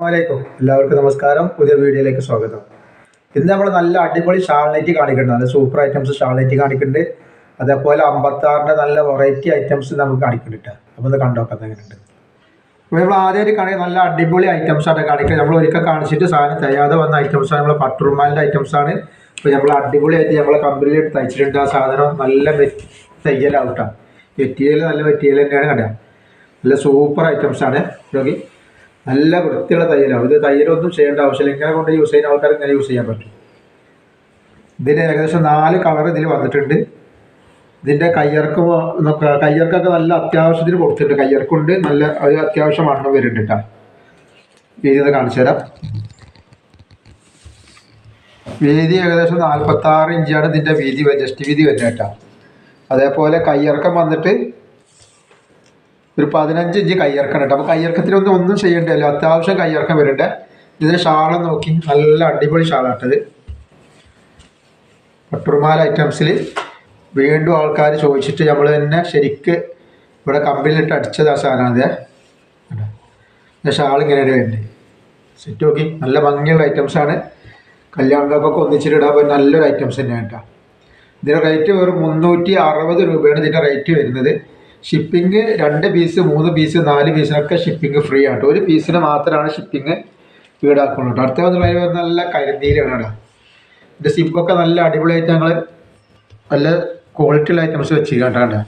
അസ്സലാമലൈക്കും. എല്ലാവർക്കും നമസ്കാരം. പുതിയ വീഡിയോയിലേക്ക് സ്വാഗതം. ഇന്ന് നമ്മൾ നല്ല അടിപൊളി ഷാൾനെറ്റ് കാണിക്കുന്നുണ്ട്. നല്ല സൂപ്പർ ഐറ്റംസ് ഷാൾനെറ്റ് കാണിക്കുന്നുണ്ട്. അതേപോലെ അമ്പത്താറിന്റെ നല്ല വെറൈറ്റി ഐറ്റംസ് നമുക്ക് കാണിക്കുന്നുണ്ട്. അപ്പോൾ ഒന്ന് കണ്ടോക്കാം എങ്ങനെയുണ്ട്? അപ്പോൾ നമ്മൾ ആദ്യമായിട്ട് കാണിക്കുന്ന നല്ല അടിപൊളി ഐറ്റംസ് ആണ് കാണിക്കുന്നത്. നമ്മൾ ഒരിക്കൽ കാണിച്ചിട്ട് സാധനം തയ്യാതെ വന്ന ഐറ്റംസ് ആണ്. നമ്മൾ പട്ടുറുമാലിന്റെ ഐറ്റംസ് ആണ്. ഇപ്പോൾ നമ്മൾ അടിപൊളിയായിട്ട് നമ്മളെ കമ്പനിയിൽ തയ്ച്ചിട്ടുണ്ട്. ആ സാധനം നല്ല തയ്യലാവട്ടാണ് മെറ്റീരിയൽ നല്ല മെറ്റീരിയൽ തന്നെയാണ് കണ്ടത്. നല്ല സൂപ്പർ ഐറ്റംസ് ആണ്. നോക്കി. നല്ല വൃത്തിയുള്ള തയ്യലാണ്. ഇത് തയ്യലൊന്നും ചെയ്യേണ്ട ആവശ്യമില്ല. ഇങ്ങനെ കൊണ്ട് യൂസ് ചെയ്യുന്ന ആൾക്കാർ ഇങ്ങനെ യൂസ് ചെയ്യാൻ പറ്റും. ഇതിന് ഏകദേശം നാല് കളർ ഇതിൽ വന്നിട്ടുണ്ട്. ഇതിന്റെ കയ്യർക്ക് കയ്യർക്കൊക്കെ നല്ല അത്യാവശ്യത്തിന് കൊടുത്തിട്ടുണ്ട്. കയ്യർക്കുണ്ട്. നല്ല ഒരു അത്യാവശ്യം വണ്ണം വരുന്നുണ്ട് കേട്ടോ വീതി കാണിച്ചു തരാം. വീതി ഏകദേശം നാൽപ്പത്തി ആറ് ഇഞ്ചാണ് ഇതിന്റെ വീതി ജസ്റ്റ് വീതി വരുന്നത് കേട്ടോ അതേപോലെ കയ്യിറക്കം വന്നിട്ട് ഒരു പതിനഞ്ച് ഇഞ്ച് കയ്യിറക്കണം കേട്ടോ അപ്പോൾ കയ്യിറക്കത്തിനൊന്നും ഒന്നും ചെയ്യേണ്ടല്ലോ അത്യാവശ്യം കയ്യിറക്കം വരണ്ടേ. ഇതിന് ഷാളം നോക്കി. നല്ല അടിപൊളി ഷാളാട്ടത്. പട്ടുറുമാല ഐറ്റംസിൽ വീണ്ടും ആൾക്കാർ ചോദിച്ചിട്ട് നമ്മൾ തന്നെ ശരിക്ക് ഇവിടെ കമ്പനിയിലിട്ട് അടിച്ചത് ആ സാധനം അതെ. ഷാൾ ഇങ്ങനെയാണ് വേണ്ടി സെറ്റ് നോക്കി. നല്ല ഭംഗിയുള്ള ഐറ്റംസാണ് കല്യാണങ്ങൾക്കൊക്കെ ഒന്നിച്ചിട്ട് ഇടാൻ നല്ലൊരു ഐറ്റംസ് തന്നെയാണ് കേട്ടോ. ഇതിന്റെ റേറ്റ് വെറും മുന്നൂറ്റി അറുപത് രൂപയാണ് ഇതിന്റെ റേറ്റ് വരുന്നത്. ഷിപ്പിംഗ് രണ്ട് പീസ് മൂന്ന് പീസ് നാല് പീസിനൊക്കെ ഷിപ്പിംഗ് ഫ്രീ ആണ് ഒരു പീസിന് മാത്രമാണ് ഷിപ്പിംഗ് ഈടാക്കുള്ളൂ കേട്ടോ. അടുത്ത വന്നുള്ള നല്ല കരിന്തീലാണ് കേട്ടോ. ഇതിന്റെ സിപ്പൊക്കെ നല്ല അടിപൊളിയായിട്ട് ഞങ്ങൾ നല്ല ക്വാളിറ്റിയുള്ള ഐറ്റംസ് വെച്ച് കേട്ടോ.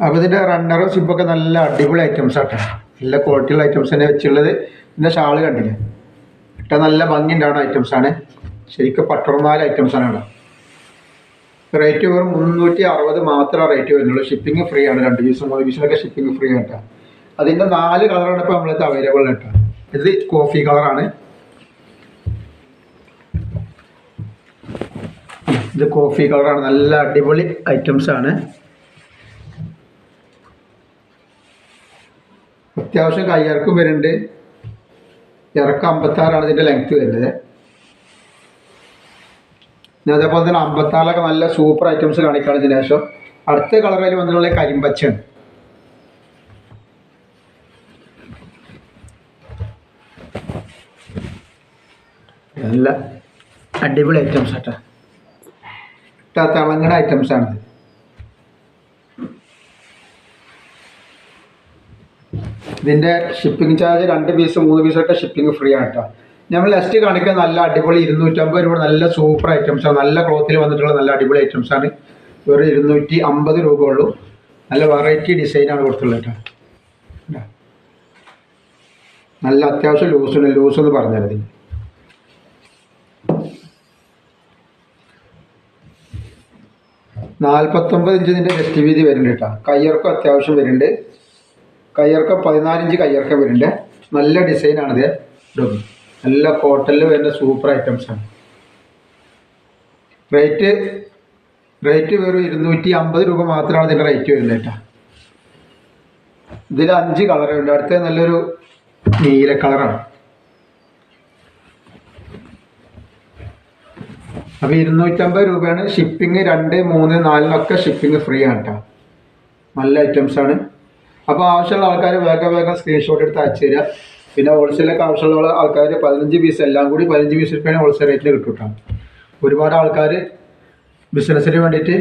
അപ്പോൾ ഇതിന്റെ റണ്ണറും സിപ്പൊക്കെ നല്ല അടിപൊളി ഐറ്റംസ് ആട്ടോ നല്ല ക്വാളിറ്റിയുള്ള ഐറ്റംസ് തന്നെ വെച്ചുള്ളത് ഇതിന്റെ ഷാൾ കണ്ടില്ലേ? ഇട്ട നല്ല ഭംഗിയുണ്ടാണ് ഐറ്റംസാണ് ശരിക്കും പട്ടുറന്നാൽ ഐറ്റംസാണ് കേട്ടോ. റേറ്റ് വെറും മുന്നൂറ്റി അറുപത് മാത്രമേ റേറ്റ് വരുന്നുള്ളൂ. ഷിപ്പിംഗ് ഫ്രീ ആണ്. രണ്ട് ദിവസം മൂന്ന് പീസിനൊക്കെ ഷിപ്പിംഗ് ഫ്രീ കേട്ടോ. അതിന്റെ നാല് കളറാണ് ഇപ്പോൾ നമ്മളത് അവൈലബിൾ കേട്ടോ. ഇത് കോഫി കളറാണ് ഇത് കോഫി കളറാണ് നല്ല അടിപൊളി ഐറ്റംസ് ആണ്. അത്യാവശ്യം കയ്യിറക്കും വരുന്നുണ്ട്. ഇറക്കം അമ്പത്താറാണ് ഇതിന്റെ ലെങ്ത് വരുന്നത്. പിന്നെ അതേപോലെ തന്നെ അമ്പത്താറിലൊക്കെ നല്ല സൂപ്പർ ഐറ്റംസ് കാണിക്കുകയാണ് ഇതിന് ശേഷം അടുത്ത കളറിൽ വന്നിട്ടുള്ള കരിമ്പച്ചയാണ് നല്ല അടിപൊളി ഐറ്റംസ് ആട്ടാ. തിളങ്ങണ ഐറ്റംസ് ആണിത് ഇതിന്റെ ഷിപ്പിംഗ് ചാർജ് രണ്ട് പീസ് മൂന്ന് പീസൊക്കെ ഷിപ്പിംഗ് ഫ്രീ ആണ് കേട്ടോ നമ്മൾ നെക്സ്റ്റ് കാണിക്കാൻ നല്ല അടിപൊളി ഇരുന്നൂറ്റമ്പത് രൂപ നല്ല സൂപ്പർ ഐറ്റംസ് ആണ്. നല്ല ക്ലോത്തിൽ വന്നിട്ടുള്ള നല്ല അടിപൊളി ഐറ്റംസ് ആണ്. വെറും ഇരുന്നൂറ്റി അമ്പത് രൂപ ഉള്ളൂ. നല്ല വെറൈറ്റി ഡിസൈനാണ് കൊടുത്തുള്ളത് നല്ല അത്യാവശ്യം ലൂസ് ഉണ്ട് ലൂസ് എന്ന് പറഞ്ഞാൽ ഇതിന് നാൽപ്പത്തൊമ്പത് ഇഞ്ച് ഇതിന്റെ ജസ്റ്റ് വീതി വരുന്നുണ്ട് കേട്ടോ. കയ്യർക്കും അത്യാവശ്യം വരുന്നുണ്ട്. കയ്യർക്കം പതിനാലിഞ്ച് കയ്യർക്കം വരുന്നുണ്ട്. നല്ല ഡിസൈനാണിത് ഇടും നല്ല കോട്ടണിൽ വരുന്ന സൂപ്പർ ഐറ്റംസ് ആണ്. റേറ്റ് റേറ്റ് വെറും ഇരുന്നൂറ്റി അമ്പത് രൂപ മാത്രമാണ് ഇതിന്റെ റേറ്റ് വരുന്നത് കേട്ടോ. ഇതിൽ അഞ്ച് കളറുണ്ട് അടുത്ത നല്ലൊരു നീല കളറാണ് അപ്പോൾ ഇരുന്നൂറ്റമ്പത് രൂപയാണ്. ഷിപ്പിംഗ് രണ്ട് മൂന്ന് നാലിനൊക്കെ ഷിപ്പിംഗ് ഫ്രീ ആണ് കേട്ടോ. നല്ല ഐറ്റംസ് ആണ്. അപ്പോൾ ആവശ്യമുള്ള ആൾക്കാർ വേഗം വേഗം സ്ക്രീൻഷോട്ട് എടുത്ത് അയച്ചു തരിക പിന്നെ ഹോൾസെയിലൊക്കെ ആവശ്യമുള്ള ആൾക്കാർ പതിനഞ്ച് പീസ് എല്ലാം കൂടി പതിനഞ്ച് പീസ് രൂപയാണ് ഹോൾസെയിൽ റേറ്റിൽ കിട്ടും ഒരുപാട് ആൾക്കാർ ബിസിനസ്സിന് വേണ്ടിയിട്ട്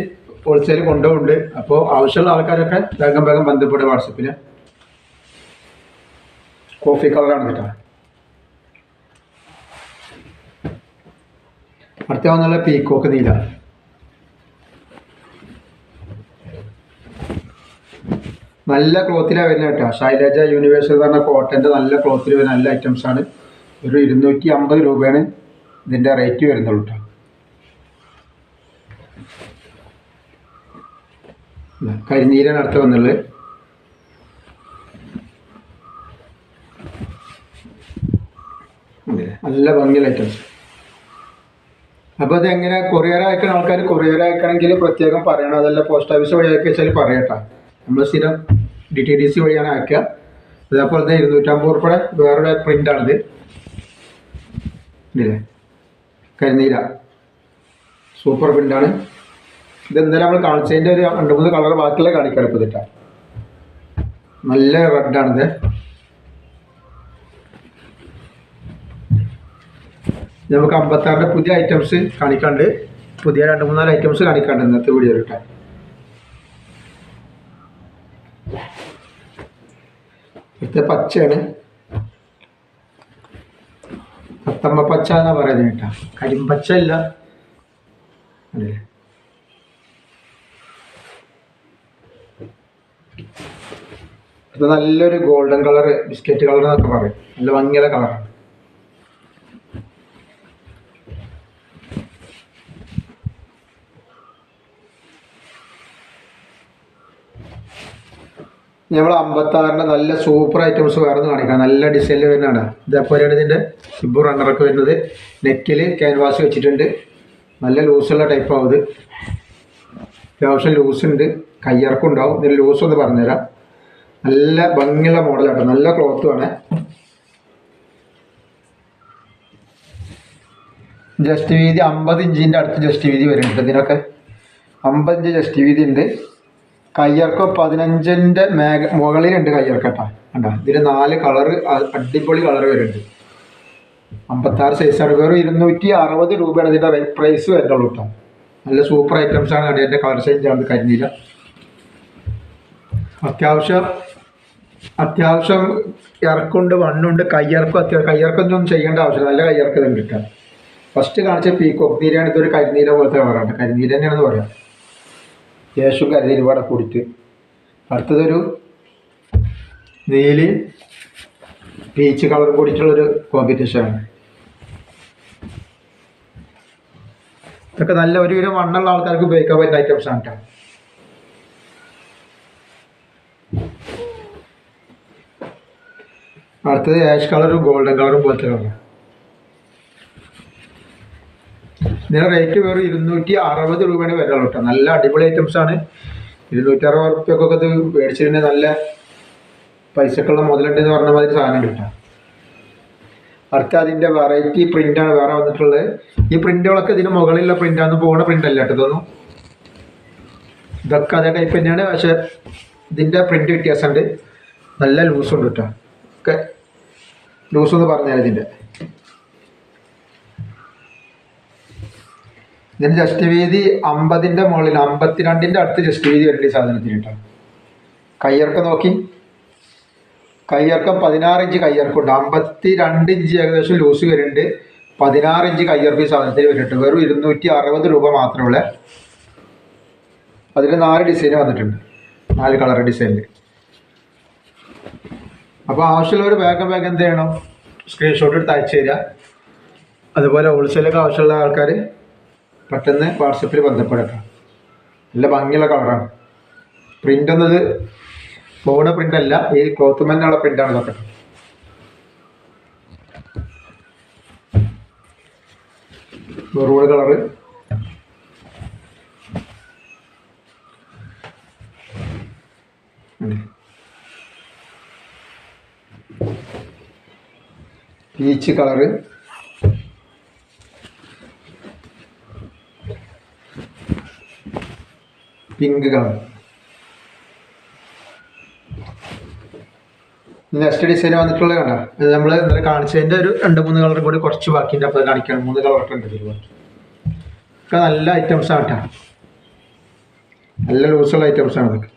ഹോൾസെയിൽ കൊണ്ടുപോകുന്നുണ്ട് അപ്പോൾ ആവശ്യമുള്ള ആൾക്കാരൊക്കെ വേഗം വേഗം ബന്ധപ്പെടുക വാട്സപ്പിൽ കോഫി കളറാണ് കേട്ടോ. അടുത്ത വന്നുള്ള പീക്കോക്ക് നീല. നല്ല ക്ലോത്തിലാണ് വരുന്നത് കേട്ടോ. ശൈലജ യൂണിവേഴ്സിറ്റി പറഞ്ഞ കോട്ടന്റെ നല്ല ക്ലോത്തിൽ വരുന്ന നല്ല ഐറ്റംസ് ആണ്. ഒരു ഇരുന്നൂറ്റി അമ്പത് രൂപയാണ് ഇതിന്റെ റേറ്റ് വരുന്നുള്ളൂ കേട്ടോ. കരിനീരാണ് അടുത്ത് വന്നുള്ളത് നല്ല ഭംഗിയുള്ള ഐറ്റംസ് അപ്പോൾ അത് എങ്ങനെ കൊറിയർ അയക്കുന്ന ആൾക്കാർ കൊറിയർ അയക്കണമെങ്കിൽ പ്രത്യേകം പറയണം. അതല്ല പോസ്റ്റ് ഓഫീസ് വഴി അയക്കുക വെച്ചാൽ പറയട്ടോ. നമ്മൾ സ്ഥിരം ഡി ടി ഡി സി വഴിയാണ് അയക്കുക അതേപോലെ തന്നെ ഇരുന്നൂറ്റമ്പത് ഉറുപ്പയുടെ വേറൊരു പ്രിന്റാണിത് ഇല്ലേ? കരിനീര സൂപ്പർ പ്രിന്റാണ് ഇതെന്തായാലും നമ്മൾ കാണിച്ചതിന്റെ ഒരു രണ്ട് മൂന്ന് കളർ ബാക്കിയുള്ള കാണിക്കാൻ എടുത്തിട്ട നല്ല റെഡാണിത് നമുക്ക് അമ്പത്താറിന്റെ പുതിയ ഐറ്റംസ് കാണിക്കാണ്ട് പുതിയ രണ്ട് മൂന്നാൽ ഐറ്റംസ് കാണിക്കാണ്ട് ഇന്നത്തെ വീഡിയോയിലിട്ടാൽ ഇത്തെ പച്ചയാണ്. പത്തമ്മ പച്ച എന്നാ പറയുന്നത് കേട്ടാ. കരിമ്പച്ച ഇല്ല അല്ലേ ഇത് നല്ലൊരു ഗോൾഡൻ കളർ ബിസ്ക്കറ്റ് കളർ എന്നൊക്കെ പറയും. നല്ല ഭംഗിയുള്ള കളറാണ് നമ്മൾ അമ്പത്താറിന്റെ നല്ല സൂപ്പർ ഐറ്റംസ് വേറെ കാണിക്കാം. നല്ല ഡിസൈനിൽ വരുന്നതാണ്. ഇതേപോലെയാണ് ഇതിന്റെ സിബ് റണ്ണറൊക്കെ വരുന്നത്. നെക്കിൽ ക്യാൻവാസ് വെച്ചിട്ടുണ്ട്. നല്ല ലൂസുള്ള ടൈപ്പ് ആവും ഇത്. അത്യാവശ്യം ലൂസ് ഉണ്ട്. കയ്യിറക്കം ഉണ്ടാവും. ഇതിന് ലൂസ് ഒന്ന് പറഞ്ഞുതരാം. നല്ല ഭംഗിയുള്ള മോഡലാണ് നല്ല ക്ലോത്തുമാണ് ജസ്റ്റ് വീതി അമ്പത് ഇഞ്ചിന്റെ അടുത്ത് ജസ്റ്റ് വീതി വരുന്നുണ്ട് ഇതിനൊക്കെ. അമ്പത് ഇഞ്ച് ജസ്റ്റ് വീതി ഉണ്ട്. കയ്യിറക്കം പതിനഞ്ചിന്റെ മേഘ മുകളിലുണ്ട് കയ്യർക്കട്ടാ. കണ്ടോ? ഇതിന് നാല് കളറ് അടിപൊളി കളർ വരുന്നുണ്ട്. അമ്പത്താറ് സൈസാണ് വെറും ഇരുന്നൂറ്റി അറുപത് രൂപയാണ് ഇതിന്റെ പ്രൈസ് വരുന്നുള്ളൂ കേട്ടോ നല്ല സൂപ്പർ ഐറ്റംസ് ആണ്. അതിന്റെ കളർ ചേഞ്ച് ആണ് കരിഞ്ഞില്ല. അത്യാവശ്യം അത്യാവശ്യം ഇറക്കുണ്ട് വണ്ണുണ്ട്. കയ്യിറക്കും അത്യാവശ്യം കയ്യിറക്കൊന്നും ചെയ്യേണ്ട ആവശ്യമില്ല. നല്ല കയ്യിറക്കം കിട്ടുക. കിട്ടാം ഫസ്റ്റ് കാണിച്ച പീക്കോക്ക് നീരാണ് ഇതൊരു കരിനീല പോലത്തെ കളറാണ്. കരിനീല തന്നെയാണെന്ന് പറയാം. യേശും കരിനീല പാടെ കൂടിയിട്ട് അടുത്തതൊരു നീൽ പീച്ച് കളർ കൂടിയിട്ടുള്ളൊരു കോമ്പറ്റീഷനാണ് ഇതൊക്കെ നല്ല ഒരു കിലോ വണ്ണുള്ള ആൾക്കാർക്ക് ഉപയോഗിക്കാൻ പറ്റുന്ന ഐറ്റംസ് ആണ് കേട്ടോ അടുത്തത് ആഷ് കളറും ഗോൾഡൻ കളറും പോലത്തെ കളറാണ്. ഇതിന് റേറ്റ് വെറും ഇരുന്നൂറ്റി അറുപത് രൂപയാണ് വരുന്നത് കേട്ടോ. നല്ല അടിപൊളി ഐറ്റംസ് ആണ്. ഇരുന്നൂറ്റി അറുപത് റുപ്യക്കൊക്കെ ഇത് മേടിച്ചിട്ടുണ്ടെങ്കിൽ നല്ല പൈസക്കുള്ള മുതലുണ്ട് എന്ന് പറഞ്ഞ മാതിരി സാധനം കിട്ടാം. അടുത്ത അതിന്റെ വെറൈറ്റി പ്രിന്റാണ് വേറെ വന്നിട്ടുള്ളത്. ഈ പ്രിന്റുകളൊക്കെ ഇതിന് മുകളിലുള്ള പ്രിന്റാന്ന് പോകുന്ന പ്രിന്റ് അല്ല കേട്ടോ ഇതൊന്നും? ഇതൊക്കെ അതേ ടൈപ്പ് തന്നെയാണ്. പക്ഷെ ഇതിന്റെ പ്രിന്റ് വ്യത്യാസമുണ്ട്. നല്ല ലൂസുണ്ട് കേട്ടോ. ഒക്കെ ലൂസ് എന്ന് പറഞ്ഞാൽ ഇതിന്റെ ഇതിന് ജസ്റ്റ് വീതി അമ്പതിന്റെ മുകളിൽ അമ്പത്തിരണ്ടിന്റെ അടുത്ത് ജസ്റ്റ് വീതി ഈ സാധനത്തിന് കേട്ടോ. കയ്യിറക്കം നോക്കി. കയ്യിറക്കം പതിനാറ് ഇഞ്ച് കയ്യിറക്കുണ്ട് അമ്പത്തി രണ്ട് ഇഞ്ച് ഏകദേശം ലൂസ് വരുന്നുണ്ട്. പതിനാറ് ഇഞ്ച് കയ്യിറപ്പ് ഈ സാധനത്തിന് വരുന്നുണ്ട്. വെറും ഇരുന്നൂറ്റി അറുപത് രൂപ മാത്രമുള്ള അതിൽ നാല് ഡിസൈൻ വന്നിട്ടുണ്ട്. നാല് കളർ ഡിസൈനിൽ അപ്പോൾ ആവശ്യമുള്ളവർ വേഗം വേഗം എന്ത് ചെയ്യണം? സ്ക്രീൻഷോട്ട് എടുത്ത് അയച്ചു തരിക. അതുപോലെ ഹോൾസെയിലൊക്കെ ആവശ്യമുള്ള ആൾക്കാർ പെട്ടെന്ന് വാട്സപ്പിൽ ബന്ധപ്പെടട്ടെ. നല്ല ഭംഗിയുള്ള കളറാണ്. പ്രിന്റ് എന്നത് പോണ പ്രിന്റ് അല്ല ഈ ക്ലോത്ത് മഞ്ഞുള്ള പ്രിന്റാണ് ഇതൊക്കെ. Maroon colour peach colour pink colour next design വന്നിട്ടുള്ളത് കണ്ട? ഇത് നമ്മൾ ഇന്നലെ കാണിച്ചതിന്റെ ഒരു രണ്ട് മൂന്ന് കളർ കൂടി കുറച്ച് ബാക്കിന്റെ അപ്പോൾ കാണിക്കണം മൂന്ന് കളറൊക്കെ ഉണ്ട് ഇതിൽ ഒക്കെ നല്ല ഐറ്റംസ് ആണ് കേട്ടോ നല്ല ലൂസുള്ള ഐറ്റംസ് ആണ് ഇതൊക്കെ.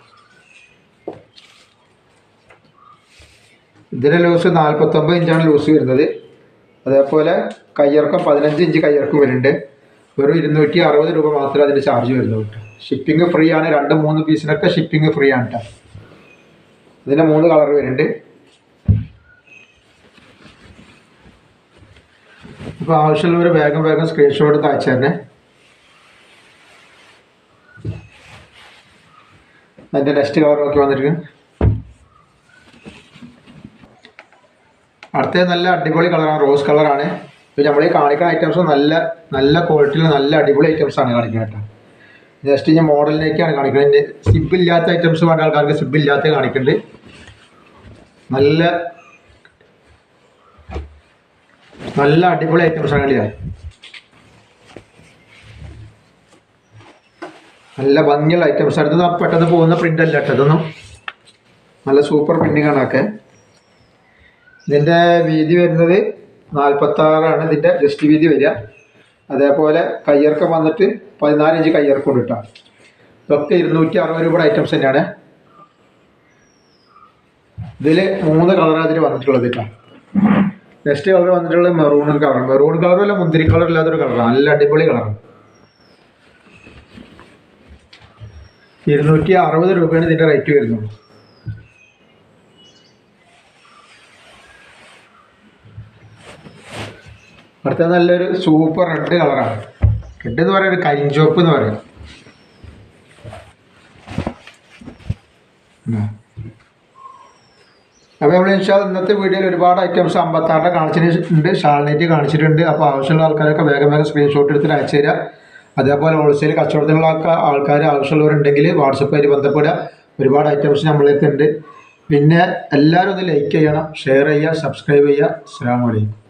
ഇതിന്റെ ലൂസ് നാൽപ്പത്തൊമ്പത് ഇഞ്ചാണ് ലൂസ് വരുന്നത്. അതേപോലെ കയ്യിറക്കം പതിനഞ്ച് ഇഞ്ച് കയ്യിറക്കം വരുന്നുണ്ട്. ഒരു ഇരുന്നൂറ്റി അറുപത് രൂപ മാത്രമേ അതിന്റെ ചാർജ് വരുന്നുള്ളൂ ഷിപ്പിംഗ് ഫ്രീ ആണ്. രണ്ട് മൂന്ന് പീസിനൊക്കെ ഷിപ്പിംഗ് ഫ്രീ ആണ് കേട്ടോ ഇതിന്റെ മൂന്ന് കളർ വരുന്നുണ്ട്. ഇപ്പോൾ ആവശ്യമുള്ളവർ വേഗം വേഗം സ്ക്രീൻഷോട്ട് കാച്ചു തന്നെ അതിന്റെ നെക്സ്റ്റ് കളർ നോക്കി വന്നിരിക്കും അടുത്തത് നല്ല അടിപൊളി കളറാണ് റോസ് കളറാണ് ഇപ്പോൾ നമ്മൾ ഈ കാണിക്കുന്ന ഐറ്റംസ് നല്ല നല്ല ക്വാളിറ്റിയിൽ നല്ല അടിപൊളി ഐറ്റംസ് ആണ് കാണിക്കുന്നത് കേട്ടോ ജസ്റ്റ് ഞാൻ മോഡലിലേക്കാണ് കാണിക്കുന്നത്. സിബ് ഇല്ലാത്ത ഐറ്റംസ് വേണ്ട ആൾക്കാർക്ക് സിബ് ഇല്ലാത്ത കാണിക്കുന്നുണ്ട് നല്ല നല്ല അടിപൊളി ഐറ്റംസ് ആണ് കളിയാ നല്ല ഭംഗിയുള്ള ഐറ്റംസ് അടുത്തത് പെട്ടെന്ന് പോകുന്ന പ്രിന്റ് അല്ല കേട്ടതൊന്നും നല്ല സൂപ്പർ പ്രിന്റിംഗ് ആണ് ഒക്കെ ഇതിന്റെ വീതി വരുന്നത് നാൽപ്പത്താറാണ് ഇതിന്റെ ജസ്റ്റ് വീതി വരിക. അതേപോലെ കയ്യിറക്കം വന്നിട്ട് പതിനാല് ഇഞ്ച് കയ്യിറക്കം കേട്ടോ ഇതൊക്കെ ഇരുന്നൂറ്റി അറുപത് രൂപയുടെ ഐറ്റംസ് തന്നെയാണ്. ഇതിൽ മൂന്ന് കളറാണ് ഇതിൽ വന്നിട്ടുള്ളത് കേട്ടോ നെക്സ്റ്റ് കളർ വന്നിട്ടുള്ളത് മെറൂൺ കളർ മെറൂൺ കളറും അല്ല മുന്തിരി കളർ ഇല്ലാത്തൊരു കളറാണ് നല്ല അടിപൊളി കളറാണ് ഇരുന്നൂറ്റി അറുപത് രൂപയാണ് ഇതിന്റെ റേറ്റ് വരുന്നുള്ളൂ അടുത്ത നല്ലൊരു സൂപ്പർ റെഡ് കളറാണ് റെഡ് എന്ന് പറയുന്നത് കരിഞ്ചോപ്പ് എന്ന് പറയും. അപ്പോൾ നമ്മൾ ഇൻഷാ ഇന്നത്തെ വീഡിയോയിൽ ഒരുപാട് ഐറ്റംസ് അമ്പത്താറിന്റെ കാണിച്ചിട്ടുണ്ട് ഷാൾനൈറ്റ് കാണിച്ചിട്ടുണ്ട്. അപ്പോൾ ആവശ്യമുള്ള ആൾക്കാരൊക്കെ വേഗം വേഗം സ്ക്രീൻഷോട്ട് എടുത്തിട്ട് അയച്ചു തരിക അതേപോലെ ഹോൾസെയിൽ കച്ചവടത്തിനുള്ള ആൾക്കാർ ആവശ്യമുള്ളവരുണ്ടെങ്കിൽ വാട്സപ്പായിട്ട് ബന്ധപ്പെടുക. ഒരുപാട് ഐറ്റംസ് നമ്മളെത്തുണ്ട് പിന്നെ എല്ലാവരും ഒന്ന് ലൈക്ക് ചെയ്യണം ഷെയർ ചെയ്യുക സബ്സ്ക്രൈബ് ചെയ്യുക. അസ്സാം വലൈക്കും